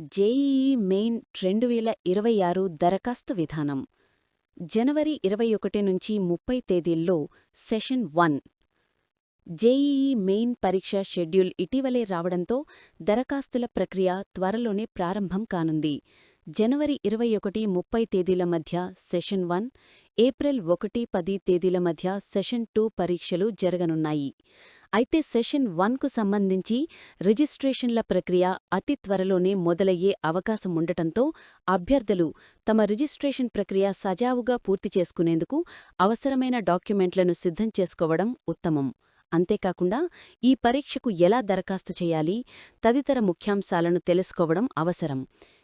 JEE main రెండు వేల ఇరవై ఆరు దరఖాస్తు విధానం. జనవరి ఇరవై ఒకటి నుంచి ముప్పై తేదీల్లో సెషన్ వన్. జేఈఈ మెయిన్ పరీక్ష షెడ్యూల్ ఇటీవలే రావడంతో దరఖాస్తుల ప్రక్రియ త్వరలోనే ప్రారంభం కానుంది. జనవరి ఇరవై ఒకటి ముప్పై తేదీల మధ్య సెషన్ వన్ ఏప్రిల్ ఒకటి పది తేదీల మధ్య సెషన్ టూ పరీక్షలు జరగనున్నాయి. అయితే సెషన్ వన్కు సంబంధించి రిజిస్ట్రేషన్ల ప్రక్రియ అతి త్వరలోనే మొదలయ్యే అవకాశం ఉండటంతో అభ్యర్థులు తమ రిజిస్ట్రేషన్ ప్రక్రియ సజావుగా పూర్తి చేసుకునేందుకు అవసరమైన డాక్యుమెంట్లను సిద్ధం చేసుకోవడం ఉత్తమం. అంతేకాకుండా ఈ పరీక్షకు ఎలా దరఖాస్తు చేయాలి తదితర ముఖ్యాంశాలను తెలుసుకోవడం అవసరం.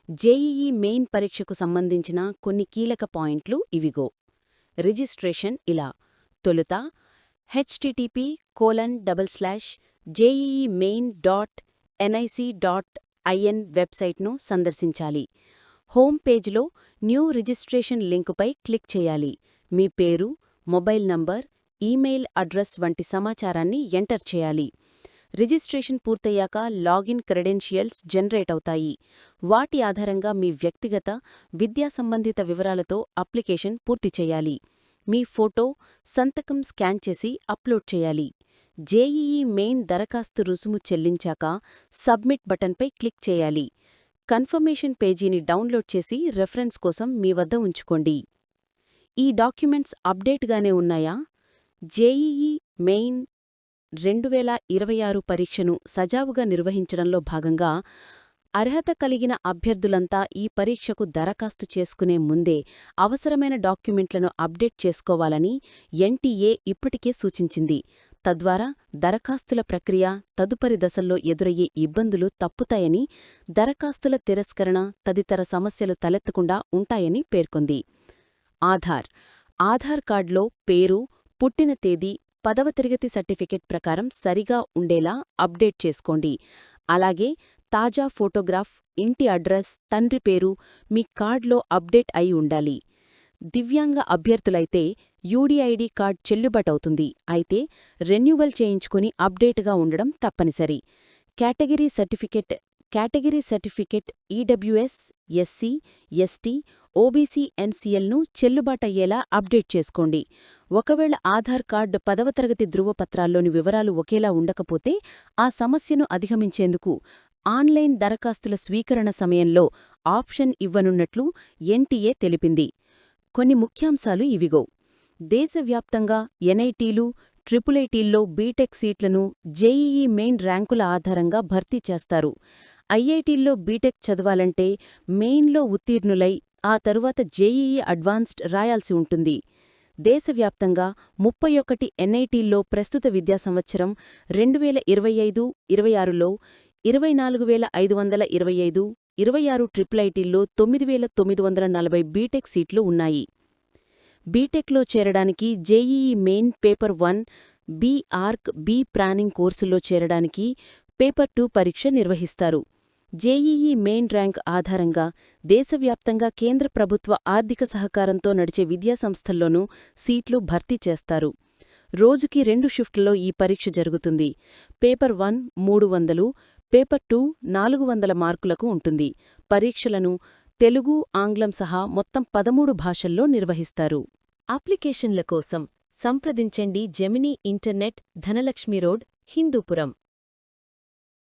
జేఈఈ మెయిన్ పరీక్షకు సంబంధించిన కొన్ని కీలక పాయింట్లు ఇవిగో. రిజిస్ట్రేషన్ ఇలా. తొలుత HTTP colon double slash JEE Main dot NIC dot IN వెబ్సైట్ను సందర్శించాలి. హోమ్ పేజ్లో న్యూ రిజిస్ట్రేషన్ లింకుపై క్లిక్ చేయాలి. మీ పేరు మొబైల్ నంబర్ ఈమెయిల్ అడ్రస్ వంటి సమాచారాన్ని ఎంటర్ చేయాలి. రిజిస్ట్రేషన్ పూర్తయ్యాక లాగిన్ క్రెడెన్షియల్స్ జనరేట్ అవుతాయి. వాటి ఆధారంగా మీ వ్యక్తిగత విద్యా సంబంధిత వివరాలతో అప్లికేషన్ పూర్తి చేయాలి. మీ ఫోటో సంతకం స్కాన్ చేసి అప్లోడ్ చేయాలి. జేఈఈ మెయిన్ దరఖాస్తు రుసుము చెల్లించాక సబ్మిట్ బటన్పై క్లిక్ చేయాలి. కన్ఫర్మేషన్ పేజీని డౌన్లోడ్ చేసి రెఫరెన్స్ కోసం మీ వద్ద ఉంచుకోండి. ఈ డాక్యుమెంట్స్ అప్డేట్గానే ఉన్నాయా? జేఈఈ మెయిన్ రెండు వేల ఇరవై ఆరు పరీక్షను సజావుగా నిర్వహించడంలో భాగంగా అర్హత కలిగిన అభ్యర్థులంతా ఈ పరీక్షకు దరఖాస్తు చేసుకునే ముందే అవసరమైన డాక్యుమెంట్లను అప్డేట్ చేసుకోవాలని ఎన్టీఏ ఇప్పటికే సూచించింది. తద్వారా దరఖాస్తుల ప్రక్రియ తదుపరి దశల్లో ఎదురయ్యే ఇబ్బందులు తప్పుతాయని దరఖాస్తుల తిరస్కరణ తదితర సమస్యలు తలెత్తకుండా ఉంటాయని పేర్కొంది. ఆధార్. ఆధార్ కార్డులో పేరు పుట్టిన తేదీ పదవ తరగతి సర్టిఫికెట్ ప్రకారం సరిగా ఉండేలా అప్డేట్ చేసుకోండి. అలాగే తాజా ఫోటోగ్రాఫ్ ఇంటి అడ్రస్ తండ్రి పేరు మీ కార్డ్లో అప్డేట్ అయి ఉండాలి. దివ్యాంగ అభ్యర్థులైతే యూడీఐడీ కార్డ్ చెల్లుబాటవుతుంది. అయితే రెన్యువల్ చేయించుకుని అప్డేట్గా ఉండడం తప్పనిసరి. Category certificate category certificate EWS SC ST OBC ఎన్సీఎల్ను చెల్లుబాటయ్యేలా అప్డేట్ చేసుకోండి. ఒకవేళ ఆధార్ కార్డు పదవ తరగతి ధృవపత్రాల్లోని వివరాలు ఒకేలా ఉండకపోతే ఆ సమస్యను అధిగమించేందుకు ఆన్లైన్ దరఖాస్తుల స్వీకరణ సమయంలో ఆప్షన్ ఇవ్వనున్నట్లు ఎన్టీఏ తెలిపింది. కొన్ని ముఖ్యాంశాలు ఇవిగో. దేశవ్యాప్తంగా ఎన్ఐటీలు ట్రిపులైటీల్లో బీటెక్ సీట్లను జేఈఈ మెయిన్ ర్యాంకుల ఆధారంగా భర్తీ చేస్తారు. ఐఐటీల్లో బీటెక్ చదవాలంటే మెయిన్లో ఉత్తీర్ణులై ఆ తరువాత జేఈఈ అడ్వాన్స్డ్ రాయాల్సి ఉంటుంది. దేశవ్యాప్తంగా ముప్పై ఒకటి ఎన్ఐటీల్లో ప్రస్తుత విద్యా సంవత్సరం రెండు వేల ఇరవై ఐదు ఇరవై ఆరులో ఇరవై నాలుగు వేల ఐదు వందల ఇరవై ఐదు ఇరవై ఆరు ట్రిపుల్ ఐటీల్లో తొమ్మిది వేల తొమ్మిది వందల నలభై బీటెక్ సీట్లు ఉన్నాయి. బీటెక్లో చేరడానికి JEE Main paper one BArch B planning కోర్సులో చేరడానికి పేపర్ టూ పరీక్ష నిర్వహిస్తారు. జేఈఈ మెయిన్ ర్యాంక్ ఆధారంగా దేశవ్యాప్తంగా కేంద్ర ప్రభుత్వ ఆర్థిక సహకారంతో నడిచే విద్యాసంస్థల్లోనూ సీట్లు భర్తీ చేస్తారు. రోజుకి రెండు షిఫ్ట్లలో ఈ పరీక్ష జరుగుతుంది. పేపర్ వన్ మూడు వందలు పేపర్ టూ నాలుగు వందల మార్కులకు ఉంటుంది. పరీక్షలను తెలుగు ఆంగ్లం సహా మొత్తం పదమూడు భాషల్లో నిర్వహిస్తారు. అప్లికేషన్ల కోసం సంప్రదించండి Gemini internet Dhanalakshmi road Hindupuram.